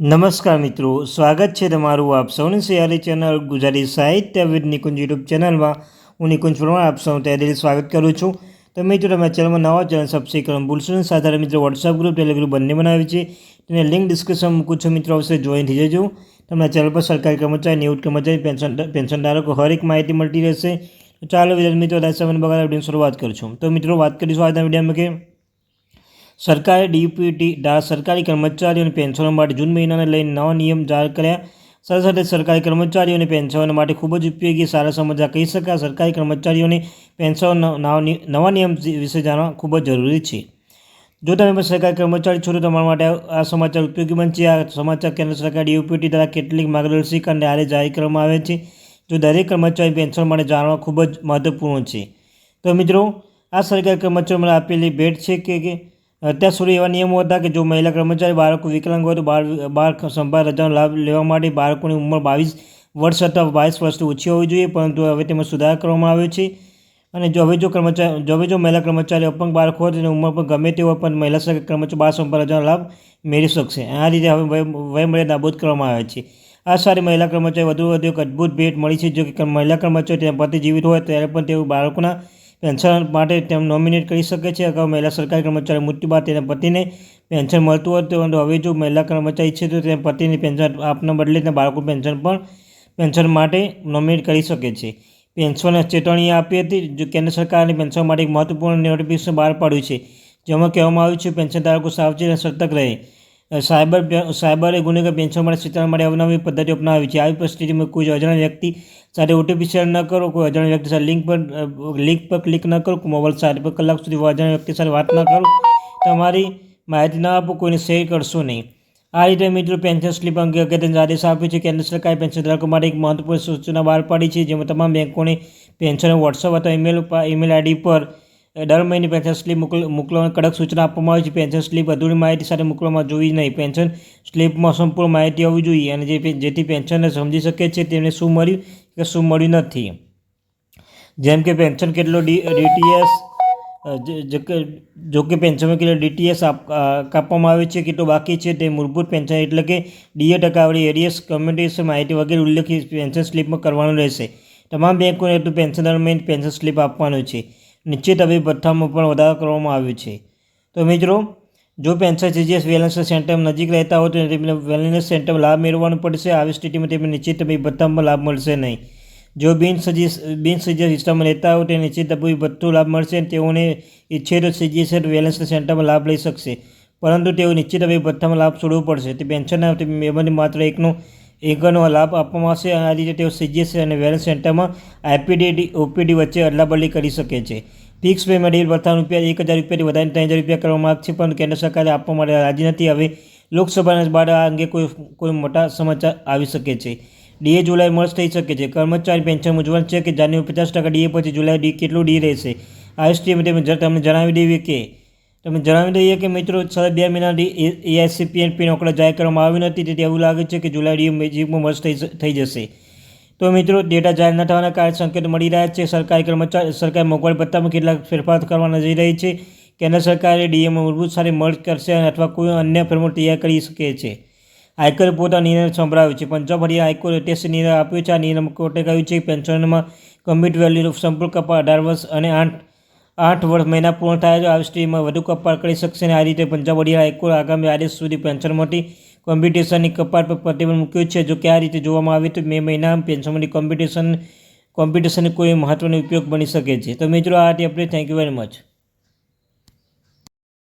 નમસ્કાર મિત્રો, સ્વાગત છે તમારું આપ સૌની સયારી ચેનલ ગુજરાતી સાહિત્ય વિદ નિકુંજ યુટ્યુબ ચેનલમાં. હું નિકુંજ પરમાર, આપ સૌ તૈયારી સ્વાગત કરું છું. તો મિત્રો, તમે ચેનલમાં નવા ચેનલ સબસ્ક્રાઈબ કરવાનું ભૂલશો નહીં. સાથે મિત્રો વોટ્સઅપ ગ્રુપ ટેલિગ્રુપ બંને બનાવી છે. તેને લિંક ડિસ્ક્રિપ્શન મૂકું છું. મિત્રો, અવશ્ય જોઈન થઈ જજો. તમને ચેનલ પર સરકારી કર્મચારી, નિવૃત્ત કર્મચારી પેન્શન પેન્શન ધારકો હરેક માહિતી મળતી રહેશે. ચાલો વિદ્યાર્થી મિત્રો દસ સમય બગાડ શરૂઆત કરું છું. તો મિત્રો, વાત કરીશું આજના વિડીયોમાં કે સરકારે ડીપીટી સરકારી કર્મચારીઓ પેન્શનો માટે જૂન મહિનાને લઈને નવા નિયમ જાહેર કર્યા. સાથે સાથે સરકારી કર્મચારીઓ અને પેન્શનો માટે ખૂબ જ ઉપયોગી સારા સમાચાર કહી શકાય. સરકારી કર્મચારીઓને પેન્શન નવા નિયમ વિશે જાણવા ખૂબ જ જરૂરી છે. જો તમે પણ સરકારી કર્મચારી છો તો તમારા માટે આ સમાચાર ઉપયોગી બનશે. આ સમાચાર કેન્દ્ર સરકાર ડીયુપીટી દ્વારા કેટલીક માર્ગદર્શિકા આરે જાહેર કરવામાં આવે છે, જો દરેક કર્મચારી પેન્શન માટે જાણવા ખૂબ જ મહત્વપૂર્ણ છે. તો મિત્રો, આ સરકારી કર્મચારીઓ માટે આપેલી ભેટ છે કે અત્યાર સુધી એવા નિયમો હતા કે જો મહિલા કર્મચારી, બાળકો વિકલાંગ હોય તો બાળ બાળ સંભાળ રજાનો લાભ લેવા માટે બાળકોની ઉંમર બાવીસ વર્ષ અથવા બાવીસ વર્ષથી ઓછી હોવી જોઈએ, પરંતુ હવે તેમાં સુધાર કરવામાં આવ્યો છે. અને જો હવે જો કર્મચારી, જો હવે જો મહિલા કર્મચારી અપંગ બાળક હોય, તેની ઉંમર પણ ગમે તે હોય, પણ મહિલા કર્મચારી, બાળ સંભાળ રજાનો લાભ મેળવી શકશે. આ રીતે હવે વયમર્યાદા નાબૂદ કરવામાં આવે છે. આ સારી મહિલા કર્મચારી વધુ વધુ એક અદ્ભુત ભેટ મળી છે, જો કે મહિલા કર્મચારી તેના પતિ જીવિત હોય, ત્યારે પણ તેઓ બાળકોના પેન્શન માટે તેમ નોમિનેટ કરી શકે છે. અગાઉ મહિલા સરકારી કર્મચારી મૃત્યુ બાદ તેના પતિને પેન્શન મળતું હતું. પરંતુ હવે જો મહિલા કર્મચારી છે તો તેના પતિની પેન્શન આપના બદલે તેના બાળકો પેન્શન પણ પેન્શન માટે નોમિનેટ કરી શકે છે. પેન્શન ચેતવણી આપી હતી, જો કેન્દ્ર સરકારની પેન્શન માટે એક મહત્વપૂર્ણ નોટિફિકેશન બહાર પાડ્યું છે. જેમાં કહેવામાં આવ્યું છે પેન્શન ધારકો સાવચેત અને સતર્ક રહે. સાયબર સાયબરે ગુનેગાર પેન્શન માટે ચેતવણી માટે અવનવી પદ્ધતિ અપનાવી છે. આવી પરિસ્થિતિમાં કોઈ અજાણ્યા વ્યક્તિ સાથે ઓટીપી શેર ન કરો, કોઈ અજાણ્યા વ્યક્તિ સાથે લિંક પર લિંક પર ક્લિક ન કરો મોબાઈલ સાથે પર કલાક સુધી અજાણ્યા વ્યક્તિ સાથે વાત ન કરો. તમારી માહિતી ન આપો, કોઈને શેર કરશો નહીં. આ રીતે મિત્રો પેન્શન સ્લીપ અંગે અગત્યનો આદેશ આપ્યો છે. કેન્દ્ર સરકારે પેન્શન ધારકો માટે એક મહત્વપૂર્ણ સૂચના બહાર પાડી છે, જેમાં તમામ બેંકોને પેન્શન, વોટ્સઅપ અથવા ઈમેલ ઈમેલ આઈડી પર દર મહિને પેન્શન સ્લીપ મોકલ મોકલવાની કડક સૂચના આપવામાં આવી છે. પેન્શન સ્લીપ અધૂરી માહિતી સાથે મોકલવામાં જોવી નહીં. પેન્શન સ્લીપમાં સંપૂર્ણ માહિતી હોવી જોઈએ અને જે જેથી પેન્શનને સમજી શકે છે તેમને શું મળ્યું કે શું મળ્યું નથી. જેમ કે પેન્શન કેટલો ડી, ડીટીએસ જો કે પેન્શનમાં કેટલો ડીટીએસ કાપવામાં આવે છે, કેટલો બાકી છે તે મૂળભૂત પેન્શન એટલે કે ડીએ ટકાવાળી એરિયસ કમ્યુનિટેશન માહિતી વગેરે ઉલ્લેખિત પેન્શન સ્લીપમાં કરવાનું રહેશે. તમામ બેંકોને તો પેન્શન દરમિયાન પેન્શન સ્લીપ આપવાનું છે. નિશ્ચિત હવે ભથ્થામાં પણ વધારો કરવામાં આવ્યો છે. તો મિત્રો, જો પેન્શન સીજીએસ વેલનેસ સેન્ટર નજીક રહેતા હોય તો તેમને વેલનેસ સેન્ટર લાભ મેળવવાનો પડશે. આવી સ્થિતિમાં તેમને નિશ્ચિત ભથ્થામાં લાભ મળશે નહીં. જો બિન સજીસ બિન સજીએસ વિસ્તારમાં રહેતા હોય તો નિશ્ચિત ભથ્થું લાભ મળશે તેઓને ઈચ્છે તો સીજીએસ વેલનેસ સેન્ટરમાં લાભ લઈ શકશે. પરંતુ તેઓ નિશ્ચિત ભથ્થામાં લાભ છોડવો પડશે. તે પેન્શનના મેમ્બરની માત્ર એકનો એકનો લાભ આપવામાં આવશે અને આ રીતે તેઓ સીજીએસસી અને વેલનેસ સેન્ટરમાં આઈપીડી, ઓપીડી વચ્ચે અદલાબદલી કરી શકે છે. ફિક્સ પેમેન્ટ ડીલ ભથ્થા રૂપિયા એક હજાર રૂપિયાથી વધારે ત્રણ હજાર રૂપિયા કરવામાં આવશે પણ કેન્દ્ર સરકારે આપવા માટે રાજી નથી. હવે લોકસભાના બાદ આ અંગે કોઈ કોઈ મોટા સમાચાર આવી શકે છે. ડીએ જુલાઈ મર્જ થઈ શકે છે. કર્મચારી પેન્શન મૂંઝવણ છે કે જાન્યુઆરી પચાસ ટકા ડીએ પછી જુલાઈ ડી કેટલું ડી રહેશે? આ સ્ટીમ તમને જણાવી દેવી કે તમે જણાવી દઈએ કે મિત્રો, સાડા બે મહિના એઆઈસીપીએનપી આંકડા જાહેર કરવામાં આવી નથી, તેથી એવું લાગે છે કે જુલાઈ મેજિકમાં મર્જ થઈ જશે. તો મિત્રો ડેટા જાહેર ન થવાના કારણે સંકેત મળી રહ્યા છે. સરકારી કર્મચારી સરકારી મોંઘવારી ભથ્થામાં કેટલાક ફેરફાર કરવાના જઈ રહી છે. કેન્દ્ર સરકારે ડીએમાં મૂળભૂત સારી મર્જ કરશે અથવા કોઈ અન્ય ફેરફાર તૈયાર કરી શકે છે. હાઈકોર્ટે પોતાનો નિર્ણય સંભળાવ્યો છે. પંજાબ હરિયાણા હાઈકોર્ટે ટેસ્ટ નિર્ણય આપ્યો છે. આ નિર્ણય કોર્ટે કહ્યું છે પેન્શનમાં કમ્પ્યુટ વેલ્યુ સંપૂર્ણ કપા અઢાર વર્ષ અને આઠ આઠ વર્ષ મહિના પૂર્ણ થાય તો આ સ્ટ્રીમમાં વધુ કપાત કરી શકશે અને આ રીતે પંજાબ વડી હાઈકોર્ટ આગામી આદેશ સુધી પેન્શનમાંથી કોમ્પિટિશનની કપાત પર પ્રતિબંધ મૂક્યો છે. જો કે આ રીતે જોવામાં આવે તો મે મહિના પેન્શનમાંથી કોમ્પિટિશન કોમ્પિટિશનની કોઈ મહત્ત્વનો ઉપયોગ બની શકે છે. તો મિત્રો, આ હતી update thank you very much